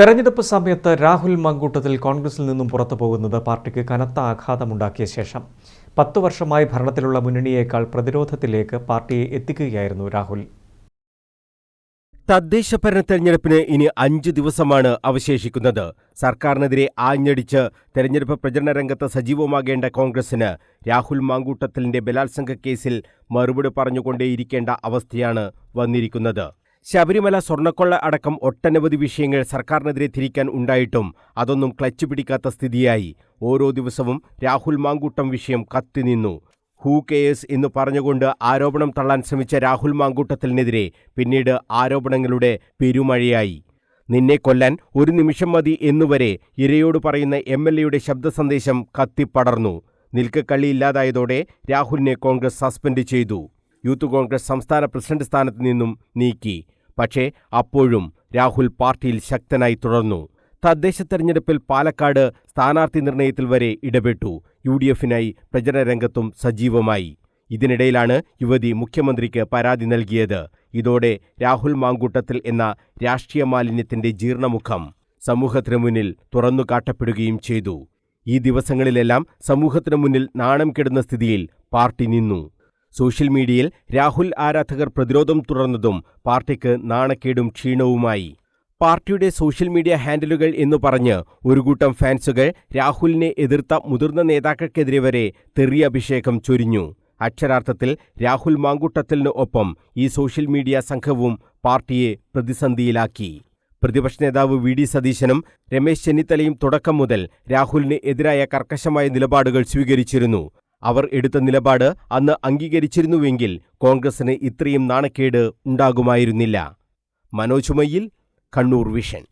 തെരഞ്ഞെടുപ്പ് സമയത്ത് രാഹുൽ മങ്കൂട്ടത്തിൽ കോൺഗ്രസിൽ നിന്നും പുറത്തു പോകുന്നത് പാർട്ടിക്ക് കനത്ത ആഘാതമുണ്ടാക്കിയ ശേഷം. പത്തു വർഷമായി ഭരണത്തിലുള്ള മുന്നണിയേക്കാൾ പ്രതിരോധത്തിലേക്ക് പാർട്ടിയെ എത്തിക്കുകയായിരുന്നു രാഹുൽ. തദ്ദേശ ഭരണ തെരഞ്ഞെടുപ്പിന് ഇനി അഞ്ചു ദിവസമാണ് അവശേഷിക്കുന്നത്. സർക്കാരിനെതിരെ ആഞ്ഞടിച്ച് തെരഞ്ഞെടുപ്പ് പ്രചരണ രംഗത്ത് സജീവമാകേണ്ട കോൺഗ്രസിന് രാഹുൽ മാങ്കൂട്ടത്തിലിന്റെ ബലാത്സംഗ കേസിൽ മറുപടി പറഞ്ഞുകൊണ്ടേയിരിക്കേണ്ട അവസ്ഥയാണ് വന്നിരിക്കുന്നത്. ശബരിമല സ്വർണക്കൊള്ള അടക്കം ഒട്ടനവധി വിഷയങ്ങൾ സർക്കാരിനെതിരെ തിരിക്കാൻ ഉണ്ടായിട്ടും അതൊന്നും ക്ലച്ച് പിടിക്കാത്ത സ്ഥിതിയായി. ഓരോ ദിവസവും രാഹുൽ മാങ്കൂട്ടം വിഷയം കത്തിനിന്നു ഹൂ കെയേഴ്സ് എന്ന് പറഞ്ഞുകൊണ്ട് ആരോപണം തള്ളാൻ ശ്രമിച്ച രാഹുൽ മാങ്കൂട്ടത്തിനെതിരെ പിന്നീട് ആരോപണങ്ങളുടെ പെരുമഴയായി. നിന്നെ കൊല്ലാൻ ഒരു നിമിഷം മതി എന്നുവരെ ഇരയോട് പറയുന്ന എം എൽ എയുടെ ശബ്ദ സന്ദേശം കത്തിപ്പടർന്നു. നിൽക്കക്കള്ളി ഇല്ലാതായതോടെ രാഹുലിനെ കോൺഗ്രസ് സസ്പെൻഡ് ചെയ്തു. യൂത്ത് കോൺഗ്രസ് സംസ്ഥാന പ്രസിഡന്റ് സ്ഥാനത്ത് നിന്നും നീക്കി. പക്ഷേ അപ്പോഴും രാഹുൽ പാർട്ടിയിൽ ശക്തനായി തുടർന്നു. തദ്ദേശ തെരഞ്ഞെടുപ്പിൽ പാലക്കാട് സ്ഥാനാർത്ഥി നിർണയത്തിൽ വരെ ഇടപെട്ടു. യു ഡി എഫിനായി പ്രചരണ രംഗത്തും സജീവമായി. ഇതിനിടയിലാണ് യുവതി മുഖ്യമന്ത്രിക്ക് പരാതി നൽകിയത്. ഇതോടെ രാഹുൽ മാങ്കൂട്ടത്തിൽ എന്ന രാഷ്ട്രീയ മാലിന്യത്തിന്റെ ജീർണമുഖം സമൂഹത്തിനു മുന്നിൽ തുറന്നു കാട്ടപ്പെടുകയും ചെയ്തു. ഈ ദിവസങ്ങളിലെല്ലാം സമൂഹത്തിനു മുന്നിൽ നാണം കെടുന്ന സ്ഥിതിയിൽ പാർട്ടി നിന്നു. സോഷ്യൽ മീഡിയയിൽ രാഹുൽ ആരാധകർ പ്രതിരോധം തുടർന്നതും പാർട്ടിക്ക് നാണക്കേടും ക്ഷീണവുമായി. പാർട്ടിയുടെ സോഷ്യൽ മീഡിയ ഹാൻഡിലുകൾ എന്നു പറഞ്ഞ് ഒരു കൂട്ടം ഫാൻസുകൾ രാഹുലിനെ എതിർത്ത മുതിർന്ന നേതാക്കൾക്കെതിരെ വരെ തെറിയഭിഷേകം ചൊരിഞ്ഞു. അക്ഷരാർത്ഥത്തിൽ രാഹുൽ മാങ്കൂട്ടത്തിന് ഒപ്പം ഈ സോഷ്യൽ മീഡിയ സംഘവും പാർട്ടിയെ പ്രതിസന്ധിയിലാക്കി. പ്രതിപക്ഷ നേതാവ് വി ഡി സതീശനും രമേശ് ചെന്നിത്തലയും തുടക്കം മുതൽ രാഹുലിന് എതിരായ കർക്കശമായ നിലപാടുകൾ സ്വീകരിച്ചിരുന്നു. അവർ എടുത്ത നിലപാട് അന്ന് അംഗീകരിച്ചിരുന്നുവെങ്കിൽ കോൺഗ്രസിന് ഇത്രയും നാണക്കേട് ഉണ്ടാകുമായിരുന്നില്ല. മനോജ് മയ്യിൽ കണ്ണൂർ വിഷൻ.